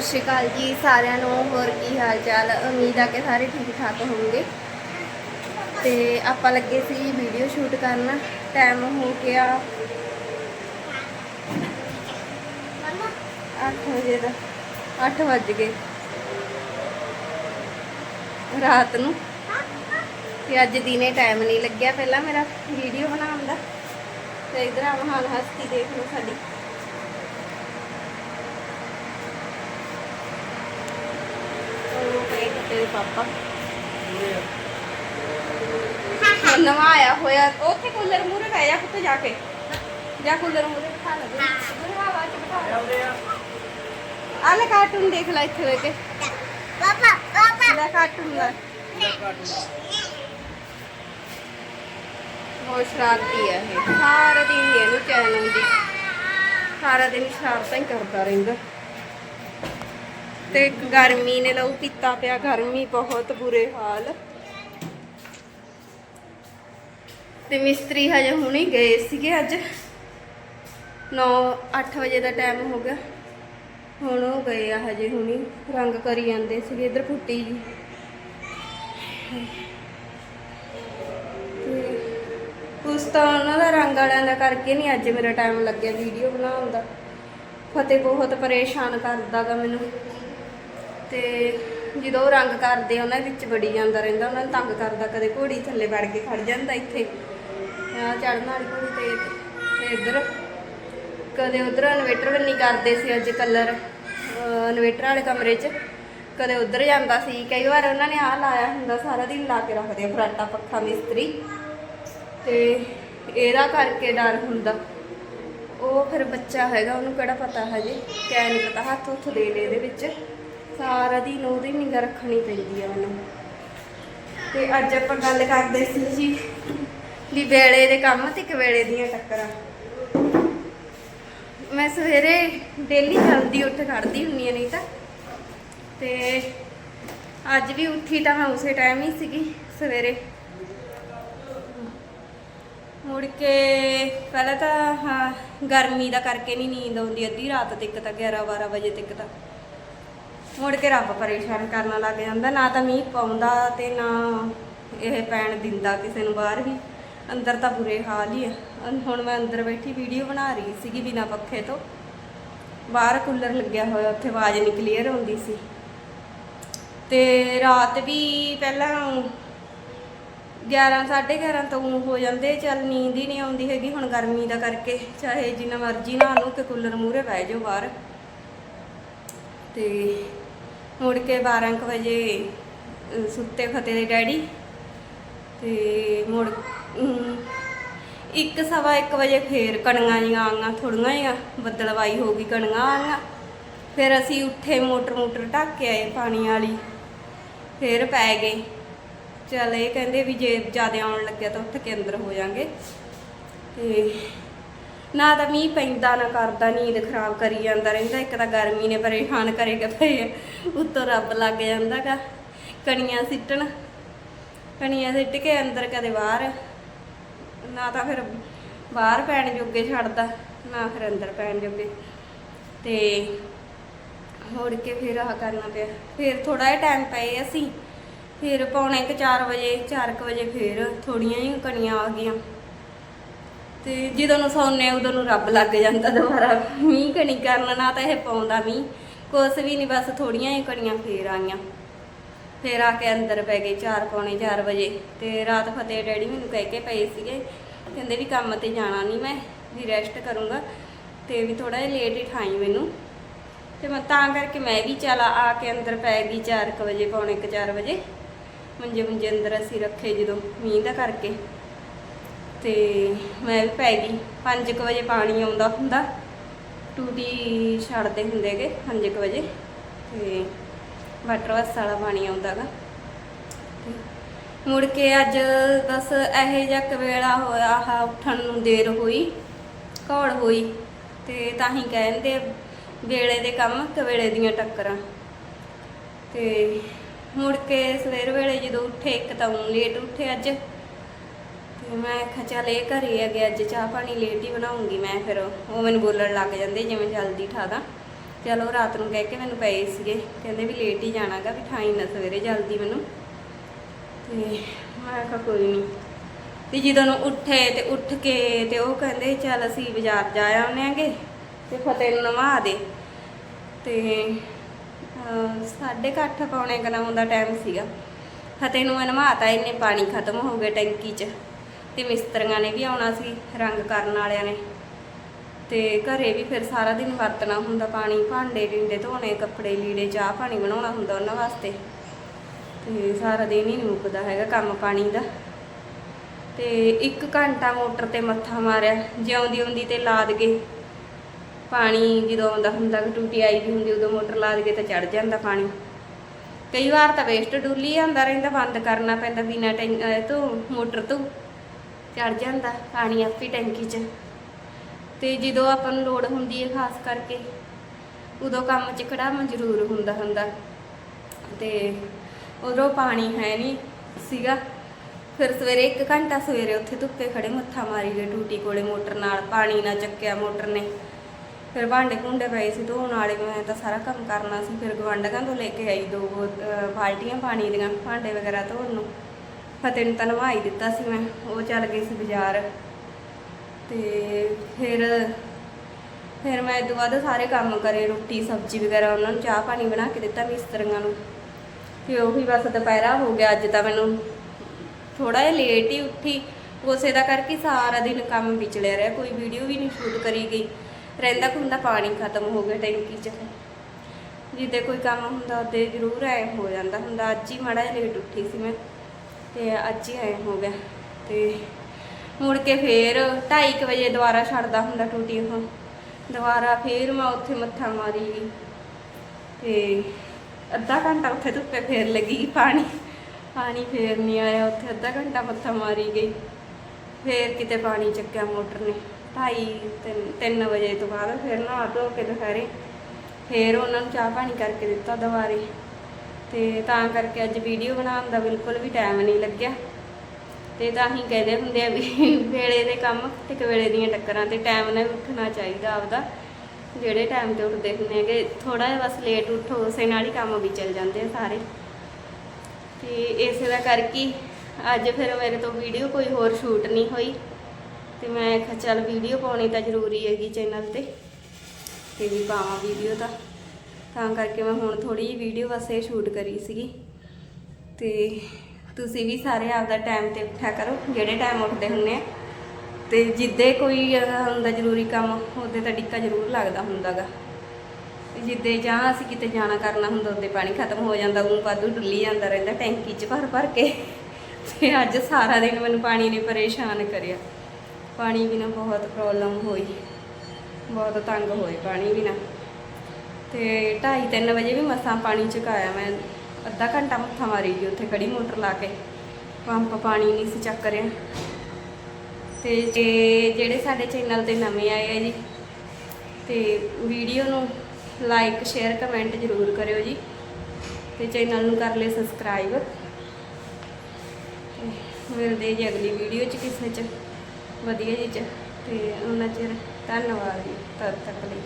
ਸਤਿ ਸ਼੍ਰੀ ਅਕਾਲ ਜੀ, ਸਾਰਿਆਂ ਨੂੰ ਹੋਰ ਕੀ ਹਾਲ ਚਾਲ? ਉਮੀਦ ਆ ਕਿ ਸਾਰੇ ਠੀਕ ਠਾਕ ਹੋਵੋਗੇ। ਤੇ ਆਪਾਂ ਲੱਗੇ ਸੀ ਵੀਡੀਓ ਸ਼ੂਟ ਕਰਨ ਟਾਈਮ ਹੋ ਗਿਆ 8 ਵਜੇ ਦਾ 8 ਵੱਜ ਗਏ। ਰਾਤ ਨੂੰ। ਤੇ ਅੱਜ ਦਿਨੇ ਟਾਈਮ ਨਹੀਂ ਲੱਗਿਆ ਪਹਿਲਾਂ ਮੇਰਾ ਵੀਡੀਓ ਬਣਾਉਣ ਦਾ। ਤੇ ਇਧਰ ਆ ਮਹਾਨ ਹਸਤੀ ਦੇਖ ਲਓ ਸਾਡੀ ਉਹ ਪਏ ਤੇਰੇ ਪਾਪਾ। ਨਵਾਂ ਆਇਆ ਹੋਇਆ। ਉੱਥੇ ਕੂਲਰ ਮੂਰੇ ਪੈ ਜਾ ਕਿੱਥੇ ਜਾ ਕੇ। ਜਾ ਕੂਲਰ ਮੂਰੇ ਬਿਠਾ ਲੈ ਉਧਰ ਹਵਾ ਚ ਬਿਠਾ ਆ। ਲੈ ਕਾਰਟੂਨ ਦੇਖ ਲੈ ਇੱਥੇ ਬਹਿ ਕੇ। ਪਾਪਾ ਪਾਪਾ। ਲੈ ਕਾਰਟੂਨ ਲੈ। ਬਹੁਤ ਸ਼ਰਾਰਤੀ ਹੈ ਇਹ। ਸਾਰਾ ਦਿਨ ਇਹਨੂੰ ਚੈਨ ਆਉਂਦੀ ਸਾਰਾ ਦਿਨ ਸ਼ਰਾਰਤਾਂ ਹੀ ਕਰਦਾ ਰਹਿੰਦਾ। ਤੇ ਗਰਮੀ ਨੇ ਲਹੂ ਪੀਤਾ ਪਿਆ, ਗਰਮੀ ਬਹੁਤ ਬੁਰੇ ਹਾਲ। ਤੇ ਮਿਸਤਰੀ ਹਜੇ ਹੁਣੇ ਗਏ ਸੀਗੇ ਅੱਜ। 9 8 ਵਜੇ ਦਾ ਟਾਈਮ ਹੋ ਗਿਆ। ਹੁਣ ਉਹ ਗਏ ਆ ਹਜੇ ਹੁਣੀ, ਰੰਗ ਕਰੀ ਜਾਂਦੇ ਸੀਗੇ, ਇਧਰ ਪੁੱਟੀ ਜੀ। ਉਸ ਤਾਂ ਉਹਨਾਂ ਦਾ ਰੰਗ ਵਾਲਿਆਂ ਦਾ ਕਰਕੇ ਨਹੀਂ ਅੱਜ ਮੇਰਾ ਟਾਈਮ ਲੱਗਿਆ ਵੀਡੀਓ ਬਣਾਉਣ ਦਾ। ਫਤਿਹ ਬਹੁਤ ਪਰੇਸ਼ਾਨ ਕਰਦਾਗਾ ਮੈਨੂੰ। ਤੇ ਜਦੋਂ ਉਹ ਰੰਗ ਕਰਦੇ ਆ, ਉਹਨਾਂ ਵਿੱਚ ਵੜੀ ਜਾਂਦਾ ਰਹਿੰਦਾ ਉਹਨਾਂ ਨੂੰ ਤੰਗ ਕਰਦਾ ਕਦੇ ਘੋੜੀ ਥੱਲੇ ਵੜ ਕੇ ਖੜ ਜਾਂਦਾ ਇੱਥੇ। ਆ ਚੜਨ ਵਾਲੀ ਘੋੜੀ ਤੇ ਇੱਧਰ ਕਦੇ ਉਧਰ ਇਨਵੇਟਰ ਬੰਨੀ ਕਰਦੇ ਸੀ ਅੱਜ ਕਲਰ ਇਨਵੇਟਰ ਵਾਲੇ ਕਮਰੇ 'ਚ। ਕਦੇ ਉਧਰ ਜਾਂਦਾ ਸੀ ਕਈ ਵਾਰ ਉਹਨਾਂ ਨੇ ਆਹ ਲਾਇਆ ਹੁੰਦਾ ਸਾਰਾ ਦਿਨ ਲਾ ਕੇ ਰੱਖਦੇ ਆ ਫਰਾਟਾ ਪੱਖਾ ਮਿਸਤਰੀ। ਤੇ ਇਹਦਾ ਕਰਕੇ ਡਰ ਹੁੰਦਾ। ਉਹ ਫਿਰ ਬੱਚਾ ਹੈਗਾ ਉਹਨੂੰ ਕਿਹੜਾ ਪਤਾ ਹਜੇ ਕਿਆ ਨਹੀਂ ਪਤਾ ਹੱਥ ਉੱਥ ਦੇ ਲੈ ਇਹਦੇ ਵਿੱਚ। ਸਾਰਾ ਦਿਨ ਉਹਦੀ ਨਿਗਾਹ ਰੱਖਣੀ ਪੈਂਦੀ ਆ ਉਹਨੂੰ। ਤੇ ਅੱਜ ਆਪਾਂ ਗੱਲ ਕਰਦੇ ਸੀ ਜੀ ਵੀ ਵੇਲੇ ਦੇ ਕੰਮ ਤੇ ਇੱਕ ਦੀਆਂ ਟੱਕਰਾਂ। ਮੈਂ ਸਵੇਰੇ ਡੇਲੀ ਜਲਦੀ ਉੱਠ ਖੜਦੀ ਹੁੰਨੀ ਆ ਨਹੀਂ ਤਾਂ। ਤੇ ਅੱਜ ਵੀ ਉੱਠੀ ਤਾਂ ਮੈਂ ਉਸੇ ਟਾਈਮ ਹੀ ਸੀਗੀ ਸਵੇਰੇ। ਮੁੜ ਕੇ ਪਹਿਲਾਂ ਤਾਂ, ਹਾਂ, ਗਰਮੀ ਦਾ ਕਰਕੇ ਨਹੀਂ ਨੀਂਦ ਆਉਂਦੀ, ਅੱਧੀ ਰਾਤ ਤੱਕ ਤਾਂ 11 12 ਵਜੇ ਤੱਕ ਤਾਂ। ਮੁੜ ਕੇ ਰੱਬ ਪਰੇਸ਼ਾਨ ਕਰਨ ਲੱਗ ਜਾਂਦਾ। ਨਾ ਤਾਂ ਮੀਂਹ ਪਾਉਂਦਾ ਤੇ ਨਾ ਇਹ ਪੈਣ ਦਿੰਦਾ ਕਿਸੇ ਨੂੰ ਬਾਹਰ ਵੀ। ਅੰਦਰ ਤਾਂ ਬੁਰੇ ਹਾਲ ਹੀ ਆ। ਹੁਣ ਮੈਂ ਅੰਦਰ ਬੈਠੀ ਵੀਡੀਓ ਬਣਾ ਰਹੀ ਸੀਗੀ ਬਿਨਾ ਪੱਖੇ ਤੋਂ। ਬਾਹਰ ਕੂਲਰ ਲੱਗਿਆ ਹੋਇਆ, ਉੱਥੇ ਆਵਾਜ਼ ਨਹੀਂ ਕਲੀਅਰ ਆਉਂਦੀ ਸੀ। ਤੇ ਰਾਤ ਵੀ ਪਹਿਲਾਂ 11 11:30 ਤੋਂ ਹੋ ਜਾਂਦੇ ਚੱਲ ਨੀਂਦ ਹੀ ਨਹੀਂ ਆਉਂਦੀ ਹੈਗੀ ਹੁਣ ਗਰਮੀ ਦਾ ਕਰਕੇ। ਚਾਹੇ ਜਿੰਨਾ ਮਰਜ਼ੀ ਨਾ ਨੂੰ ਕਿ ਕੂਲਰ ਮੂਹਰੇ ਬਹਿ ਜਾਓ ਬਾਹਰ। ਤੇ ਮੁੜ ਕੇ 12 ਕੁ ਵਜੇ ਸੁੱਤੇ ਫਤੇ ਦੇ ਡੈਡੀ ਤੇ ਮੁੜ ਇੱਕ ਸਵਾ ਇੱਕ ਵਜੇ ਫੇਰ ਕਣੀਆਂ ਜੀਆਂ ਆਈਆਂ, ਥੋੜੀਆਂ ਜਿਹੀਆਂ ਬੱਦਲਵਾਈ ਹੋ ਗਈ, ਕਣੀਆਂ ਆਈਆਂ। ਫਿਰ ਅਸੀਂ ਉੱਠੇ, ਮੋਟਰ ਮੋਟਰ ਢੱਕ ਕੇ ਆਏ ਪਾਣੀ ਵਾਲੀ। ਫੇਰ ਪੈ ਗਏ। ਚਲ ਇਹ ਕਹਿੰਦੇ ਵੀ ਜੇ ਜ਼ਿਆਦਾ ਆਉਣ ਲੱਗਿਆ ਤਾਂ ਉੱਠ ਕੇ ਅੰਦਰ ਹੋ ਜਾਾਂਗੇ। ਤੇ ਨਾ ਤਾਂ ਮੀਂਹ ਪੈਂਦਾ, ਨਾ ਕਰਦਾ ਨੀਂਦ ਖਰਾਬ ਕਰੀ ਜਾਂਦਾ ਰਹਿੰਦਾ, ਇੱਕ ਤਾਂ ਗਰਮੀ ਨੇ ਪਰੇਸ਼ਾਨ ਕਰੇਗਾ ਪਏ ਉੱਤੋਂ ਰੱਬ ਲੱਗ ਜਾਂਦਾਗਾ। ਕਣੀਆਂ ਸਿੱਟਣ, ਕਣੀਆਂ ਸਿੱਟ ਕੇ ਅੰਦਰ ਕਦੇ ਬਾਹਰ, ਨਾ ਤਾਂ ਫਿਰ ਬਾਹਰ ਪੈਣ ਜੋਗੇ ਛੱਡਦਾ, ਨਾ ਫਿਰ ਅੰਦਰ ਪੈਣ ਜੋਗੇ। ਤੇ ਮੁੜ ਕੇ ਫਿਰ ਆਹ ਕਰਨਾ ਪਿਆ, ਫਿਰ ਥੋੜਾ ਜਿਹਾ ਟਾਈਮ ਪਏ ਅਸੀਂ, ਫਿਰ ਪੌਣੇ ਕੁ 4 ਵਜੇ 4 ਕੁ ਵਜੇ ਫਿਰ ਥੋੜੀਆਂ ਹੀ ਕਣੀਆਂ ਆ ਗਈਆਂ। ਤੇ ਜਦੋਂ ਨੂੰ ਸੌਂਨੇ ਉਦੋਂ ਨੂੰ ਰੱਬ ਲੱਗ ਜਾਂਦਾ ਦੁਬਾਰਾ। ਮੀਂਹ ਕਣੀ ਕਰਨ ਨਾ ਤਾਂ ਇਹ ਪਾਉਂਦਾ ਮੀਂਹ। ਕੁਛ ਵੀ ਨਹੀਂ ਬਸ ਥੋੜੀਆਂ ਹੀ ਕਣੀਆਂ ਫੇਰ ਆਈਆਂ। ਫੇਰ ਆ ਕੇ ਅੰਦਰ ਪੈ ਗਏ 4 ਪੌਣੇ 4 ਵਜੇ। ਤੇ ਰਾਤ ਫਤਿਹ ਡੈਡੀ ਮੈਨੂੰ ਕਹਿ ਕੇ ਪਏ ਸੀਗੇ। ਕਹਿੰਦੇ ਵੀ ਕੰਮ ਤੇ ਜਾਣਾ ਨਹੀਂ ਮੈਂ, ਵੀ ਰੈਸਟ ਕਰੂੰਗਾ। ਤੇ ਵੀ ਥੋੜਾ ਜਿਹਾ ਲੇਟ ਹੀ ਠਾਈ ਮੈਨੂੰ। ਤੇ ਮੈਂ ਤਾਂ ਕਰਕੇ ਮੈਂ ਵੀ ਚਲ ਆ ਕੇ ਅੰਦਰ ਪੈ ਗਈ 4 ਕੁ ਵਜੇ, ਪੌਣੇ ਕੁ 4 ਵਜੇ। ਮੰਜੇ ਮੰਜੇ ਅੰਦਰ ਅਸੀਂ ਰੱਖੇ ਜਦੋਂ ਮੀਂਹ ਦਾ ਕਰਕੇ। ਤੇ ਮੈਂ ਵੀ ਪੈ ਗਈ। 5 ਕੁ ਵਜੇ ਪਾਣੀ ਆਉਂਦਾ ਹੁੰਦਾ। ਟੂਟੀ ਛੱਡਦੇ ਹੁੰਦੇਗੇ 5 ਕੁ ਵਜੇ। ਤੇ ਵਾਟਰ ਬੱਸ ਵਾਲਾ ਪਾਣੀ ਆਉਂਦਾਗਾ ਤੇ ਮੁੜ ਕੇ ਅੱਜ ਬਸ ਇਹੋ ਜਿਹਾ ਕੁ ਵੇਲਾ ਹੋਇਆ, ਆਹ ਉੱਠਣ ਨੂੰ ਦੇਰ ਹੋਈ ਘੋੜ ਹੋਈ। ਤੇ ਤਾਂ ਹੀ ਕਹਿੰਦੇ ਵੇਲੇ ਦੇ ਕੰਮ, ਕਵੇਲੇ ਦੀਆਂ ਟੱਕਰਾਂ। ਤੇ ਮੁੜ ਕੇ ਸਵੇਰ ਵੇਲੇ ਜਦੋਂ ਉੱਠੇ, ਇੱਕ ਤਾਂ ਲੇਟ ਉੱਠੇ ਅੱਜ। ਤੇ ਮੈਂ ਆਖਿਆ ਚੱਲ ਇਹ ਘਰੇ ਆ ਗਿਆ ਅੱਜ ਚਾਹ ਪਾਣੀ ਲੇਟ ਹੀ ਬਣਾਉਂਗੀ ਮੈਂ ਫਿਰ। ਉਹ ਮੈਨੂੰ ਬੋਲਣ ਲੱਗ ਜਾਂਦੇ ਜਿਵੇਂ ਜਲਦੀ ਠਾਦਾ। ਚਲੋ ਰਾਤ ਨੂੰ ਕਹਿ ਕੇ ਮੈਨੂੰ ਪਏ ਸੀਗੇ ਕਹਿੰਦੇ ਵੀ ਲੇਟ ਹੀ ਜਾਣਾਗਾ ਵੀ ਠਾਈ ਨਾ ਸਵੇਰੇ ਜਲਦੀ ਮੈਨੂੰ। ਤੇ ਮੈਂ ਆਖਿਆ ਕੋਈ ਨਹੀਂ ਤੇ ਜਦੋਂ ਉੱਠੇ ਤੇ ਉੱਠ ਕੇ ਤੇ ਉਹ ਕਹਿੰਦੇ ਚੱਲ ਅਸੀਂ ਬਾਜ਼ਾਰ ਜਾ ਆਉਂਦੇ ਆਂਗੇ ਤੇ ਫਤਿਹ ਨੂੰ ਨਵਾ ਦੇ। ਤੇ ਅਹ, ਸਾਢੇ ਕੁ ਅੱਠ ਪੌਣੇ ਕੁ ਦਾ ਟਾਈਮ ਸੀਗਾ। ਫਤਿਹ ਨੂੰ ਮੈਂ ਨਵਾਤਾ ਇੰਨੇ ਪਾਣੀ ਖਤਮ ਹੋ ਗਿਆ ਟੈਂਕੀ 'ਚ। ਤੇ ਮਿਸਤਰੀਆਂ ਨੇ ਵੀ ਆਉਣਾ ਸੀ, ਰੰਗ ਕਰਨ ਵਾਲਿਆਂ ਨੇ। ਤੇ ਘਰੇ ਵੀ ਫਿਰ ਸਾਰਾ ਦਿਨ ਵਰਤਣਾ ਹੁੰਦਾ, ਪਾਣੀ ਭਾਂਡੇ ਢਿੰਡੇ ਧੋਣੇ, ਕੱਪੜੇ ਲੀੜੇ, ਚਾਹ ਪਾਣੀ ਬਣਾਉਣਾ ਹੁੰਦਾ ਉਹਨਾਂ ਵਾਸਤੇ। ਤੇ ਸਾਰਾ ਦਿਨ ਹੀ ਮੁੱਕਦਾ ਹੈਗਾ ਕੰਮ ਪਾਣੀ ਦਾ। ਤੇ 1 ਘੰਟਾ ਮੋਟਰ ਤੇ ਮੱਥਾ ਮਾਰਿਆ, ਜਿਉਂਦੀ ਆਉਂਦੀ ਤੇ ਲਾਦ ਗਏ। ਪਾਣੀ ਜਦੋਂ ਆਉਂਦਾ ਹੁੰਦਾ ਟੂਟੀ ਆਈ ਵੀ ਹੁੰਦੀ, ਉਦੋਂ ਮੋਟਰ ਲਾਦ ਕੇ ਤਾਂ ਚੜ ਜਾਂਦਾ ਪਾਣੀ। ਕਈ ਵਾਰ ਤਾਂ ਵੇਸਟ ਡੁੱਲੀ ਜਾਂਦਾ ਰਹਿੰਦਾ, ਬੰਦ ਕਰਨਾ ਪੈਂਦਾ ਬਿਨਾ ਤੋਂ ਮੋਟਰ ਤੋਂ। ਚੜ ਜਾਂਦਾ ਪਾਣੀ ਆਪੀ ਟੈਂਕੀ 'ਚ। ਤੇ ਜਦੋਂ ਆਪਾਂ ਨੂੰ ਲੋੜ ਹੁੰਦੀ ਹੈ ਖਾਸ ਕਰਕੇ, ਉਦੋਂ ਕੰਮ 'ਚ ਕੜਾਮ ਜ਼ਰੂਰ ਹੁੰਦਾ ਹੁੰਦਾ। ਤੇ ਉਦੋਂ ਪਾਣੀ ਹੈ ਨਹੀਂ ਸੀਗਾ। ਫਿਰ ਸਵੇਰੇ 1 ਘੰਟਾ ਸਵੇਰੇ ਉੱਥੇ ਧੁੱਪੇ ਖੜੇ ਮੱਥਾ ਮਾਰੀ ਗਏ ਟੂਟੀ ਕੋਲੇ ਮੋਟਰ ਨਾਲ, ਪਾਣੀ ਨਾ ਚੱਕਿਆ ਮੋਟਰ ਨੇ। ਫਿਰ ਭਾਂਡੇ ਭੁੰਡੇ ਪਏ ਸੀ ਧੋਣ ਵਾਲੇ, ਮੈਂ ਤਾਂ ਸਾਰਾ ਕੰਮ ਕਰਨਾ ਸੀ। ਫਿਰ ਗਵਾਂਢੀਆਂ ਤੋਂ ਲੈ ਕੇ ਆਈ ਦੋ ਬਾਲਟੀਆਂ ਪਾਣੀ ਦੀਆਂ, ਭਾਂਡੇ ਵਗੈਰਾ ਧੋਣ ਨੂੰ। ਫਤਿਹ ਨੂੰ ਤਾਂ ਨਵਾਈ ਦਿੱਤਾ ਸੀ ਮੈਂ, ਉਹ ਚੱਲ ਗਈ ਸੀ ਬਾਜ਼ਾਰ। ਤੇ ਫਿਰ ਫਿਰ ਮੈਂ ਇਹ ਤੋਂ ਬਾਅਦ ਸਾਰੇ ਕੰਮ ਕਰੇ, ਰੋਟੀ, ਸਬਜ਼ੀ ਵਗੈਰਾ ਉਹਨਾਂ ਨੂੰ ਚਾਹ ਪਾਣੀ ਬਣਾ ਕੇ ਦਿੱਤਾ ਮਿਸਤਰੀਆਂ ਨੂੰ। ਤੇ ਉਹੀ ਬਸ ਦੁਪਹਿਰਾ ਹੋ ਗਿਆ, ਅੱਜ ਤਾਂ ਮੈਨੂੰ ਥੋੜਾ ਜਿਹਾ ਲੇਟ ਹੀ ਉੱਠੀ। ਉਸੇ ਦਾ ਕਰਕੇ ਸਾਰਾ ਦਿਨ ਕੰਮ ਵਿਚਲਿਆ ਰਿਹਾ, ਕੋਈ ਵੀਡੀਓ ਵੀ ਨਹੀਂ ਸ਼ੂਟ ਕਰੀ ਗਈ। ਰਹਿੰਦਾ ਖੁੰਦਾ ਪਾਣੀ ਖਤਮ ਹੋ ਗਿਆ ਟੈਂਕੀ 'ਚ ਜਿੱਦੇ ਕੋਈ ਕੰਮ ਹੁੰਦਾ ਉਹਦੇ ਜ਼ਰੂਰ ਐ ਹੋ ਜਾਂਦਾ ਹੁੰਦਾ, ਅੱਜ ਹੀ ਮਾੜਾ ਜਿਹਾ ਲੇਟ ਉੱਠੀ ਸੀ ਮੈਂ। ਤੇ ਅੱਜ ਹੀ ਐ ਹੋ ਗਿਆ ਤੇ ਮੁੜ ਕੇ ਫੇਰ 2:30 ਵਜੇ ਦੁਬਾਰਾ ਛੱਡਦਾ ਹੁੰਦਾ ਟੂਟੀ ਉਹ। ਦੁਬਾਰਾ ਫੇਰ ਮੈਂ ਉੱਥੇ ਮੱਥਾ ਮਾਰੀ। ਗਈ ਤੇ ਅੱਧਾ ਘੰਟਾ ਉੱਥੇ ਧੁੱਪੇ ਫੇਰ ਲੱਗੀ ਪਾਣੀ। ਪਾਣੀ ਫੇਰ ਨਹੀਂ ਆਇਆ, ਉੱਥੇ ਅੱਧਾ ਘੰਟਾ ਮੱਥਾ ਮਾਰੀ ਗਈ। ਫੇਰ ਕਿਤੇ ਪਾਣੀ ਚੱਕਿਆ ਮੋਟਰ ਨੇ। 2:30 3 ਵਜੇ ਤੋਂ ਬਾਅਦ ਫਿਰ ਨਹਾ ਧੋ ਕੇ ਦੁਪਹਿਰੇ। ਫੇਰ ਉਹਨਾਂ ਨੂੰ ਚਾਹ ਪਾਣੀ ਕਰਕੇ ਦਿੱਤਾ ਦੁਬਾਰੇ। ਤੇ ਤਾਂ ਕਰਕੇ ਅੱਜ ਵੀਡੀਓ ਬਣਾਉਣ ਦਾ ਬਿਲਕੁਲ ਵੀ ਟਾਈਮ ਨਹੀਂ ਲੱਗਿਆ। ਤੇ ਤਾਂ ਹੀ ਕਹਿੰਦੇ ਹੁੰਦੇ ਆ ਵੀ ਵੇਲੇ ਦੇ ਕੰਮ ਤੇ ਇੱਕ ਵੇਲੇ ਦੀਆਂ ਟੱਕਰਾਂ ਤੇ ਟਾਈਮ ਨਾਲ ਉੱਠਣਾ ਚਾਹੀਦਾ ਆਪਦਾ। ਜਿਹੜੇ ਟਾਈਮ ਤੇ ਉੱਠਦੇ ਹੁੰਦੇ ਹੈਗੇ ਥੋੜਾ ਜਿਹਾ ਬਸ ਲੇਟ ਉੱਠੋ, ਉਸੇ ਨਾਲ ਹੀ ਕੰਮ ਵੀ ਚੱਲ ਜਾਂਦੇ ਆ ਸਾਰੇ। ਤੇ ਇਸੇ ਦਾ ਕਰਕੇ ਅੱਜ ਫਿਰ ਮੇਰੇ ਤੋਂ ਵੀਡੀਓ ਕੋਈ ਹੋਰ ਸ਼ੂਟ ਨਹੀਂ ਹੋਈ। ਤੇ ਮੈਂ ਕਿਹਾ ਚੱਲ ਵੀਡੀਓ ਪਾਉਣੀ ਤਾਂ ਜ਼ਰੂਰੀ ਹੈਗੀ ਚੈਨਲ ਤੇ। ਤੇ ਵੀ ਪਾਵਾਂ ਵੀਡੀਓ ਤਾਂ। ਤਾਂ ਕਰਕੇ ਮੈਂ ਹੁਣ ਥੋੜੀ ਜਿਹੀ ਵੀਡੀਓ ਵਾਸਤੇ ਸ਼ੂਟ ਕਰੀ ਸੀਗੀ। ਤੇ ਤੁਸੀਂ ਵੀ ਸਾਰੇ ਆਪਦਾ ਟਾਈਮ ਤੇ ਉੱਠਿਆ ਕਰੋ, ਜਿਹੜੇ ਟਾਈਮ ਉੱਠਦੇ ਹੁੰਨੇ ਆ। ਤੇ ਜਿੱਦੇ ਕੋਈ ਹੁੰਦਾ ਜ਼ਰੂਰੀ ਕੰਮ, ਉਹਦੇ ਤਾਂ ਡਿੱਕਾ ਜ਼ਰੂਰ ਲੱਗਦਾ ਹੁੰਦਾਗਾ। ਤੇ ਜਿੱਦੇ ਜਾਂ ਅਸੀਂ ਕਿਤੇ ਜਾਣਾ ਕਰਨਾ ਹੁੰਦਾ, ਉਹਦੇ ਪਾਣੀ ਖਤਮ ਹੋ ਜਾਂਦਾ ਉਹ ਵਾਧੂ ਡੁੱਲੀ ਜਾਂਦਾ ਰਹਿੰਦਾ ਟੈਂਕੀ 'ਚ ਭਰ ਭਰ ਕੇ। ਤੇ ਅੱਜ ਸਾਰਾ ਦਿਨ ਮੈਨੂੰ ਪਾਣੀ ਨੇ ਪਰੇਸ਼ਾਨ ਕਰਿਆ। ਪਾਣੀ ਬਿਨਾ ਬਹੁਤ ਪ੍ਰੋਬਲਮ ਹੋਈ। ਬਹੁਤ ਤੰਗ ਹੋਏ ਪਾਣੀ ਬਿਨਾ। ਤੇ 2:30 3 ਵਜੇ ਵੀ ਮਸਾਂ ਪਾਣੀ ਚੁਕਾਇਆ ਮੈਂ। ਅੱਧਾ ਘੰਟਾ ਮੱਥਾ ਮਾਰੀ ਗਈ ਉੱਥੇ ਖੜੀ ਮੋਟਰ ਲਾ ਕੇ। ਪੰਪ ਪਾਣੀ ਨਹੀਂ ਸੀ ਚੱਕ ਰਿਹਾ। ਤੇ ਜੇ ਜਿਹੜੇ ਸਾਡੇ ਚੈਨਲ ਤੇ ਨਵੇਂ ਆਏ ਆ ਜੀ, ਤੇ ਵੀਡੀਓ ਨੂੰ ਲਾਈਕ ਸ਼ੇਅਰ ਕਮੈਂਟ ਜ਼ਰੂਰ ਕਰਿਓ ਜੀ। ਤੇ ਚੈਨਲ ਨੂੰ ਕਰ ਲਿਓ ਸਬਸਕ੍ਰਾਈਬ ਮਿਲਦੇ ਜੀ ਅਗਲੀ ਵੀਡੀਓ ਚ ਕਿਸੇ ਚ। ਵਧੀਆ ਜੀ ਚ। ਤੇ ਉਹਨਾਂ ਚਿਰ ਧੰਨਵਾਦ ਜੀ। ਤਦ ਤੱਕ ਲਈ।